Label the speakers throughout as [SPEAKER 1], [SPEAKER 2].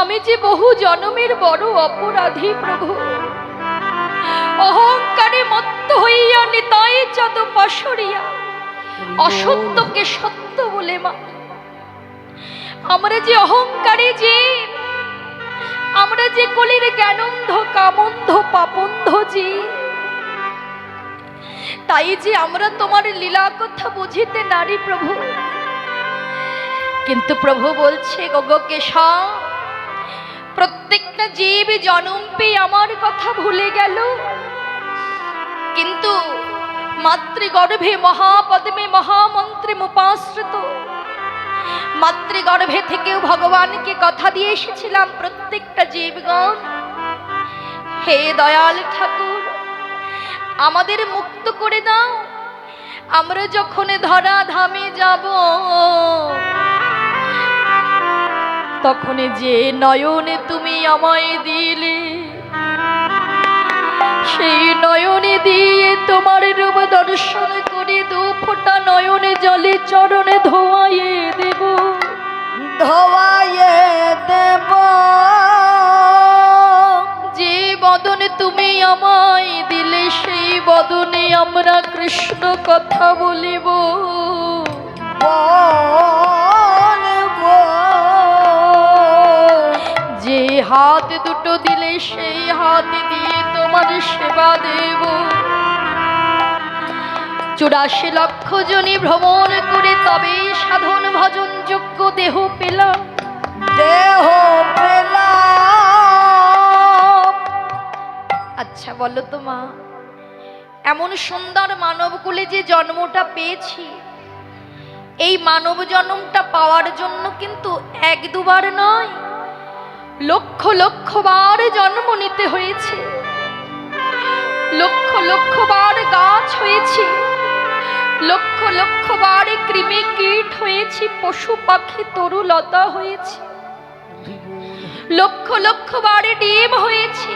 [SPEAKER 1] আমি যে বহু জনমের বড় অপরাধী প্রভু, অহংকারে মত্ত হইয়া নিতাই চত পাশরিয়া, অসত্যকে সত্য বলে মা। আমরা যে অহংকারে যে, আমরা যে কলির জ্ঞানন্ধ, কামন্ধ, পাপন্ধ যে, তাই যে আমরা তোমার লীলা কথা বুঝিতে নারী প্রভু। কিন্তু প্রভু বলছে, গগো কেশা প্রত্যেকটা জীব জনম পেয়ে আমার কথা ভুলে গেল। কিন্তু মাতৃগর্ভে মহাপদ্মে মহামন্ত্রে মুপাশ্রিত, মাতৃগর্ভে থেকেও ভগবানকে কথা দিয়ে এসেছিলাম প্রত্যেকটা জীবগণ। হে দয়াল ঠাকুর, আমাদের মুক্ত করে দাও। আমরা যখন ধরা ধামে যাব তখন যে নয়নে তুমি আমায় দিলে সেই নয়নে দিয়ে তোমার রূপ দর্শন করে দু ফোঁটা নয়নে জলে চরণে ধোয়াইয়ে দেব।
[SPEAKER 2] ধোয়াইয়ে দেব।
[SPEAKER 1] যে বদনে তুমি আমায় দিলে সেই বদনে আমরা কৃষ্ণ কথা বলিব।
[SPEAKER 2] বলব
[SPEAKER 1] হাত দুটো দিলে সেই হাত দিয়ে তোমার সেবা দেব। চুরাশি লক্ষ জনী ভ্রমণ করে তবে সাধন ভজন যোগ্য দেহ পেলাম।
[SPEAKER 2] দেহ পেলাম।
[SPEAKER 1] আচ্ছা বলো তো মা এমন সুন্দর মানবকুলে যে জন্মটা পেয়েছি এই মানব জন্মটা পাওয়ার জন্য কিন্তু এক দুবার নয় লক্ষ লক্ষ বার জন্ম নিতে হয়েছে। লক্ষ লক্ষ বার গাছ হয়েছে। লক্ষ লক্ষ বার কৃমি কীট হয়েছি, পশু পাখি তরু লতা হয়েছে। লক্ষ লক্ষ বার ডিম হয়েছে।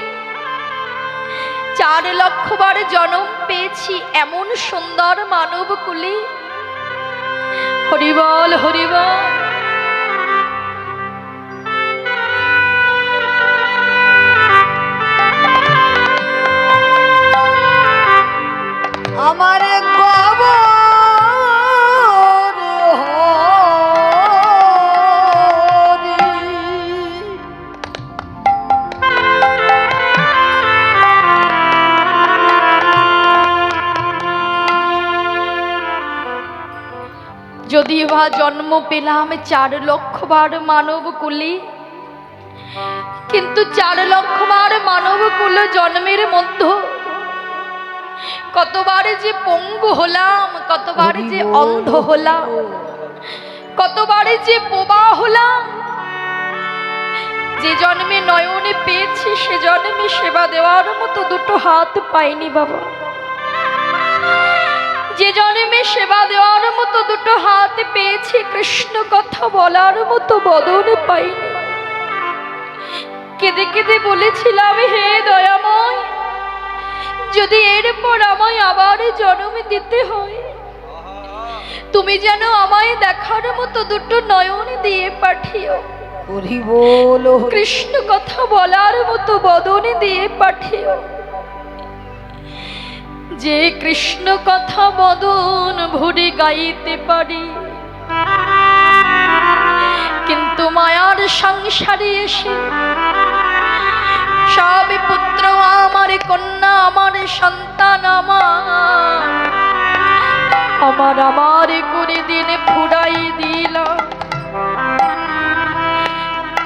[SPEAKER 1] চার লক্ষ বার জন্ম পেয়েছি এমন সুন্দর মানব কুলে হরিবল হরিবল।
[SPEAKER 2] আমার
[SPEAKER 1] যদি বা জন্ম পেলাম চার লক্ষ বার মানব কুলে, কিন্তু চার লক্ষ বার মানব কুল জন্মের মধ্যে কতবার যে পঙ্গু হলাম, কতবার যে অন্ধ হলাম, কতবার যে বোবা হলাম। যে জন্মে নয়নে পেয়েছি, সে জন্মে সেবা দেওয়ার মতো দুটো হাত পাইনি বাবা। যে জন্মে সেবা দেওয়ার মতো দুটো হাত পেয়েছি, কৃষ্ণ কথা বলার মতো বদন পাইনি। কেঁদে কেঁদে বলেছিলাম, হে দয়াময় যদি এরপর আমায় আবার জন্ম দিতে হয় তুমি যেন আমায় দেখার মতো দুটো নয়ন দিয়ে পাঠিও। কৃষ্ণ কথা বলার মতো বদনে দিয়ে পাঠিও। যে কৃষ্ণ কথা বদন ভরে গাইতে পারি কিন্তু মায়ার সংসারে এসে সব পুত্র আমার কন্যা, আমার সন্তান আমার। আমার আমার করে দিনে ফুরাই দিলাম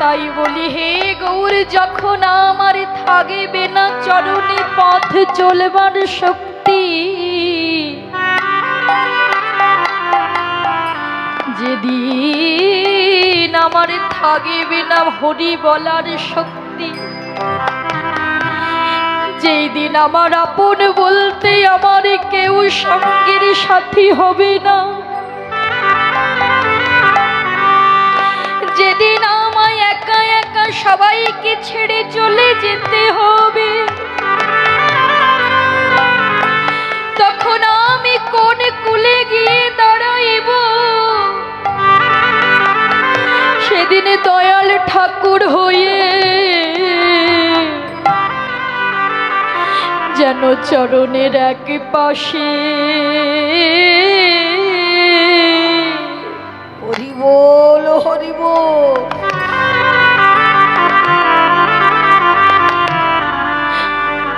[SPEAKER 1] তাই বলি, হে গৌর, যখন আমার থাকবে না চরণে পথ চলবার শক্তি, যেদিন আমার থাকবে না হরি বলার শক্তি যেই দিন আমার আপন বলতে আমার কেউ সঙ্গের সাথী হবে না। যেদিন আমায় একা একা সবাইকে ছেড়ে চলে যেতে হবে, তখন আমি কোন কুলে গিয়ে দাঁড়াইব? সেদিন দয়াল ঠাকুর হয়ে যেন চরণের এক পাশে।
[SPEAKER 2] হরি বল হরি বল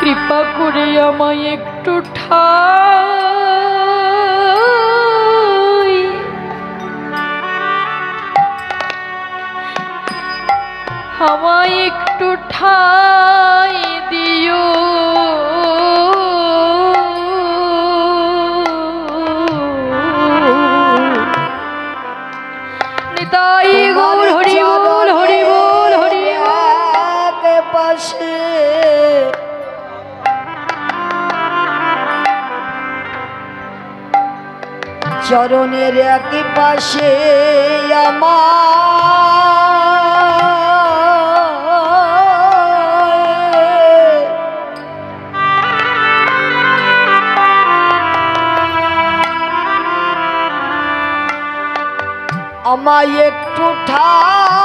[SPEAKER 1] কৃপা করে আমায় একটু ঠাই। আমায় একটু ঠাই দিও।
[SPEAKER 2] চরণের এক পাশে আমায় একটু ঠাই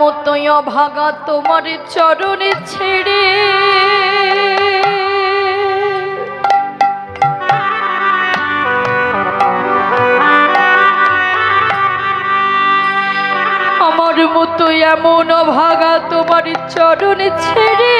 [SPEAKER 1] মতোই অভাগা তোমার চরণে ছেড়ে। আমার মতো এমন অভাগা তোমার চরণে ছেড়ে।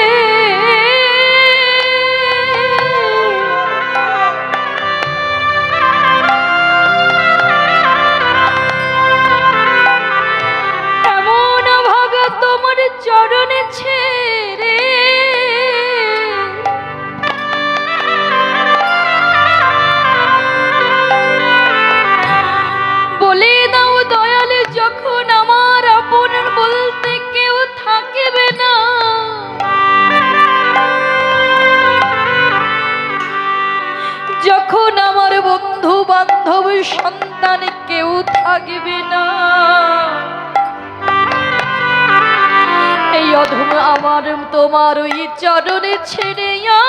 [SPEAKER 1] আমার, তোমার ওই চরণে ছেড়ে আর।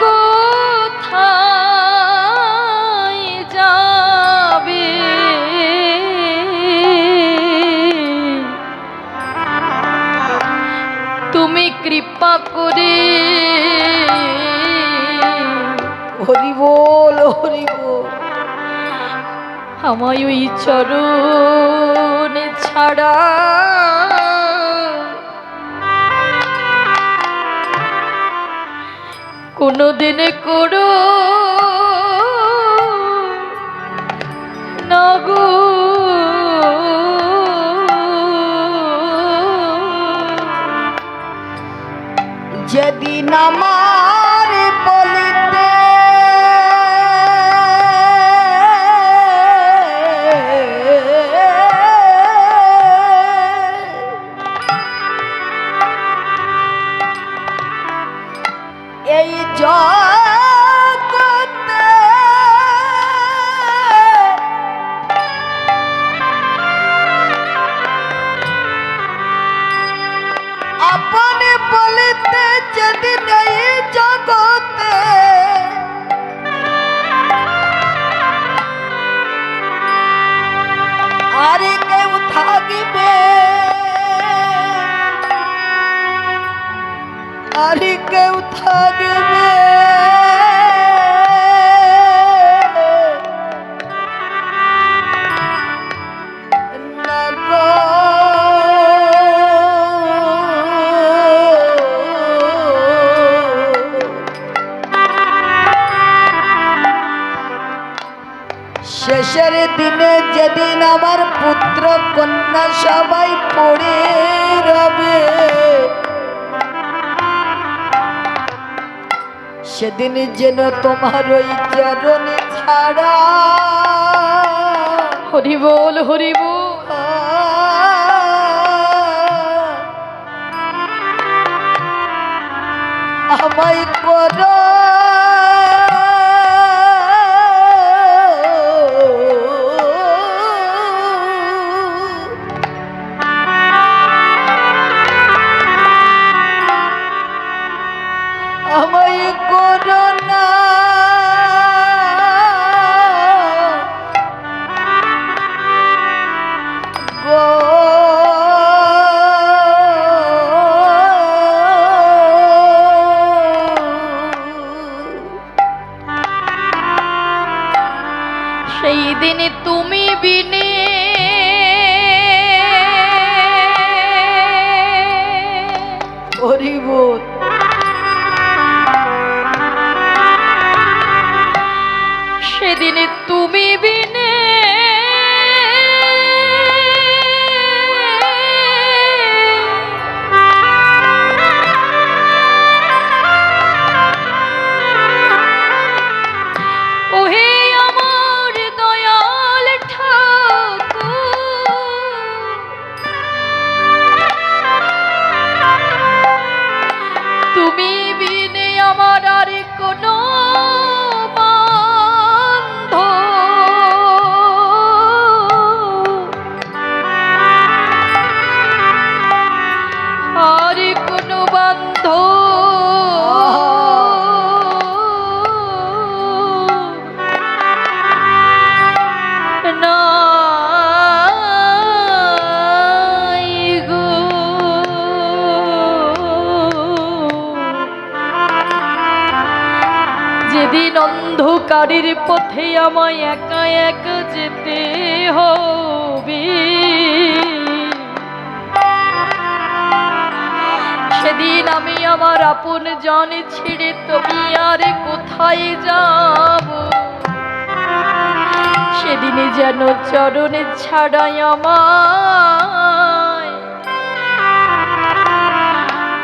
[SPEAKER 1] কোথায় যাবে? তুমি কৃপা করে
[SPEAKER 2] হরি বল হরি বল
[SPEAKER 1] আমায় ওই চরণ ছাড়া কোনো দিনে করো না গো।
[SPEAKER 2] যেদিন আর কেউ থাকবে। শেষের দিনে যেদিন আমার পুত্র কন্যা সবাই পড়ে রবে। সেদিন যেন তোমার ওই চরণ ছাড়া।
[SPEAKER 1] হরি বল হরি বল।
[SPEAKER 2] আমায় কর
[SPEAKER 1] পথে আমায় একা একা যেতে হবে। সেদিন আমি আমার আপন জন ছেড়ে তুমি আর কোথায় যাব? সেদিনে যেন চরণে ছাড়াই আমায়।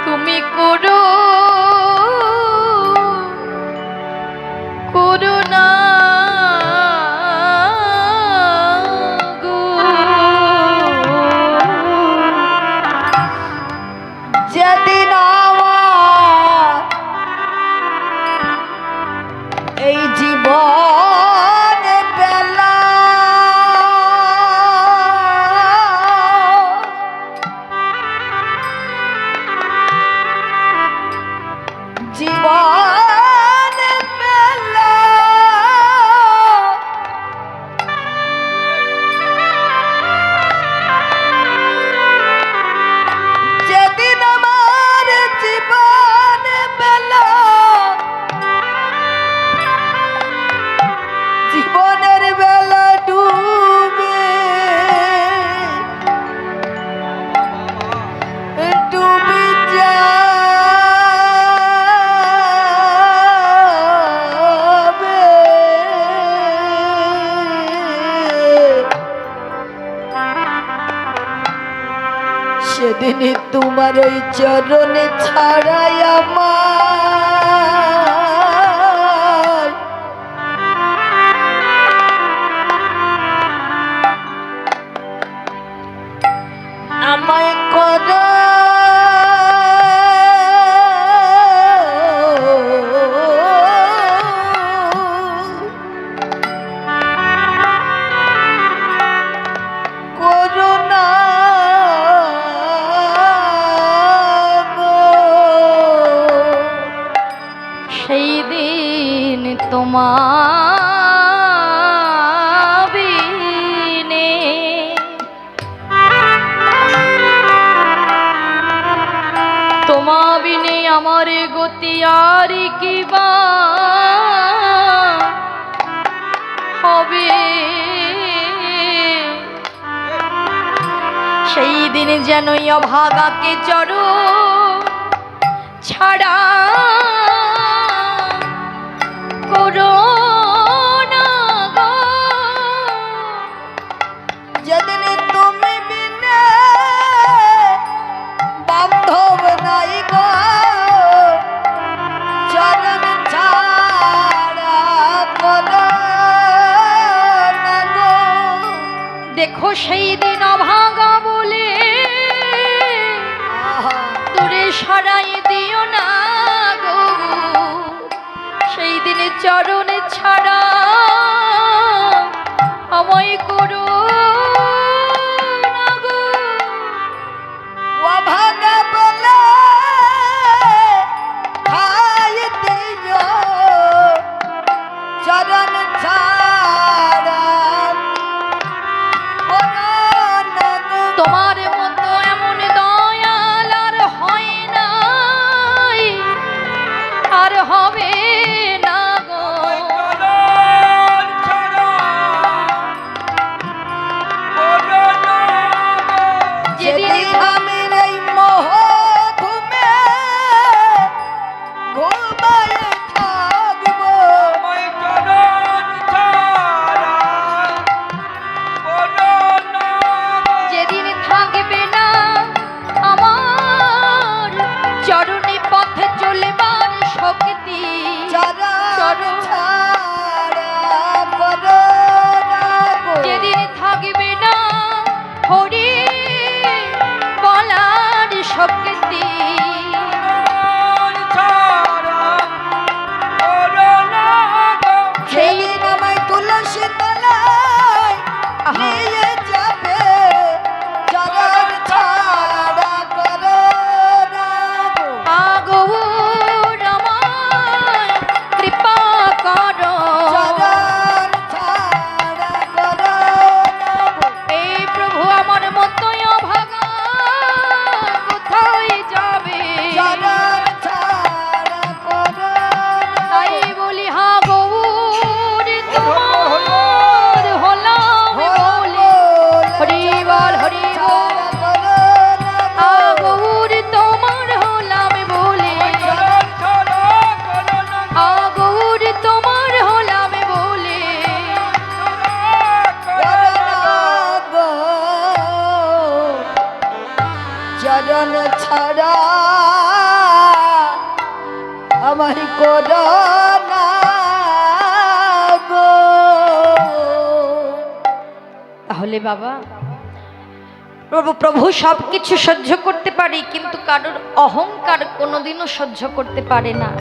[SPEAKER 1] তুমি করো
[SPEAKER 2] এই জীবন চরণে ছাড়াই আমার। আমায় কর
[SPEAKER 1] তোমা বিনে আমার গতি আর কি হবে। সেই দিন যেন অভাগাকে চর ছাড়া করো দেখো সেই দিন
[SPEAKER 2] অভাব
[SPEAKER 1] রে বাবা। প্রভু প্রভু সব কিছু সহ্য করতে পারি, কিন্তু কারোর অহংকার কোনোদিনও সহ্য করতে পারে না।